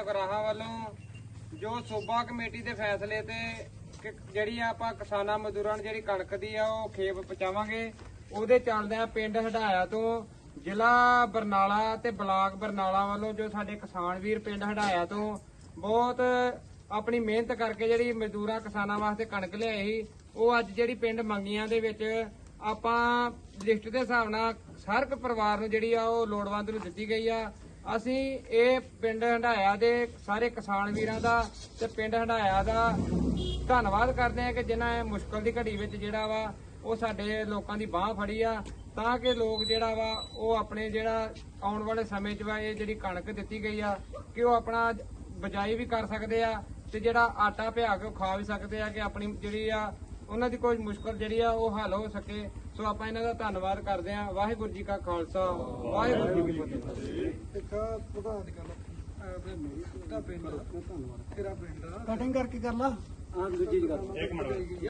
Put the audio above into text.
ਅਗਰਾਹਾਂ ਵੱਲੋਂ, ਜੋ ਸੂਬਾ ਕਮੇਟੀ ਦੇ ਫੈਸਲੇ ਤੇ ਕਿ ਜਿਹੜੀ ਆਪਾਂ ਕਿਸਾਨਾਂ ਮਜ਼ਦੂਰਾਂ ਨੂੰ ਜਿਹੜੀ ਕਣਕ ਦੀ ਆ ਉਹ ਖੇਪ ਪਹੁੰਚਾਵਾਂਗੇ, ਉਹਦੇ ਚੱਲਦਿਆਂ ਪਿੰਡ ਹਡਾਇਆ ਤੋਂ ਜ਼ਿਲ੍ਹਾ ਬਰਨਾਲਾ ਤੇ ਬਲਾਕ ਬਰਨਾਲਾ ਵੱਲੋਂ ਜੋ ਸਾਡੇ ਕਿਸਾਨ ਵੀਰ ਪਿੰਡ ਹਡਾਇਆ ਤੋਂ ਬਹੁਤ ਆਪਣੀ ਮਿਹਨਤ ਕਰਕੇ ਜਿਹੜੀ ਮਜ਼ਦੂਰਾਂ ਕਿਸਾਨਾਂ ਵਾਸਤੇ ਕਣਕ ਲਿਆਈ ਸੀ, ਉਹ ਅੱਜ ਜਿਹੜੀ ਪਿੰਡ ਮੰਗੀਆਂ ਦੇ ਵਿੱਚ ਆਪਾਂ ਲਿਸਟ ਦੇ ਹਿਸਾਬ ਨਾਲ ਹਰ ਇੱਕ ਪਰਿਵਾਰ ਨੂੰ ਜਿਹੜੀ ਆ ਉਹ ਲੋੜਵੰਦ ਨੂੰ ਦਿੱਤੀ ਗਈ ਆ। ਅਸੀਂ ਇਹ ਪਿੰਡ ਹੰਡਾਇਆ ਦੇ ਸਾਰੇ ਕਿਸਾਨ ਵੀਰਾਂ ਦਾ ਤੇ ਪਿੰਡ ਹੰਡਾਇਆ ਦਾ ਧੰਨਵਾਦ ਕਰਦੇ ਹਾਂ ਕਿ ਜਿਨ੍ਹਾਂ ਇਹ ਮੁਸ਼ਕਲ ਦੀ ਘੜੀ ਵਿੱਚ ਜਿਹੜਾ ਵਾ ਉਹ ਸਾਡੇ ਲੋਕਾਂ ਦੀ ਬਾਹ ਫੜੀ ਆ, ਤਾਂ ਕਿ ਲੋਕ ਜਿਹੜਾ ਵਾ ਉਹ ਆਪਣੇ ਜਿਹੜਾ ਆਉਣ ਵਾਲੇ ਸਮੇਂ 'ਚ ਵਾ ਇਹ ਜਿਹੜੀ ਕਣਕ ਦਿੱਤੀ ਗਈ ਆ, ਕਿ ਉਹ ਆਪਣਾ ਬਜਾਈ ਵੀ ਕਰ ਸਕਦੇ ਆ ਤੇ ਜਿਹੜਾ ਆਟਾ ਪਿਆ ਕੇ ਉਹ ਖਾ ਵੀ ਸਕਦੇ ਆ ਕਿ ਆਪਣੀ ਜਿਹੜੀ ਆ ਉਹਨਾਂ ਦੀ ਕੋਈ ਮੁਸ਼ਕਲ ਜਿਹੜੀ ਆ ਉਹ ਹੱਲ ਹੋ ਸਕੇ। ਸੋ ਆਪਾਂ ਇਹਨਾਂ ਦਾ ਧੰਨਵਾਦ ਕਰਦੇ ਆ ਵਾਹਿਗੁਰੂ ਜੀ ਕਾ ਖਾਲਸਾ, ਵਾਹਿਗੁਰੂ ਜੀ ਕੀ ਫਤਿਹ। ਇੱਕ ਪ੍ਰਧਾਨ ਦੀ ਗੱਲ ਆਪਣੇ ਮੇਰੀ ਪਿੰਡ ਧੰਨਵਾਦ ਤੇਰਾ ਪਿੰਡ ਕਟਿੰਗ ਕਰਕੇ ਕਰ ਲਾ। ਹਾਂ ਦੂਜੀ ਦੀ ਗੱਲ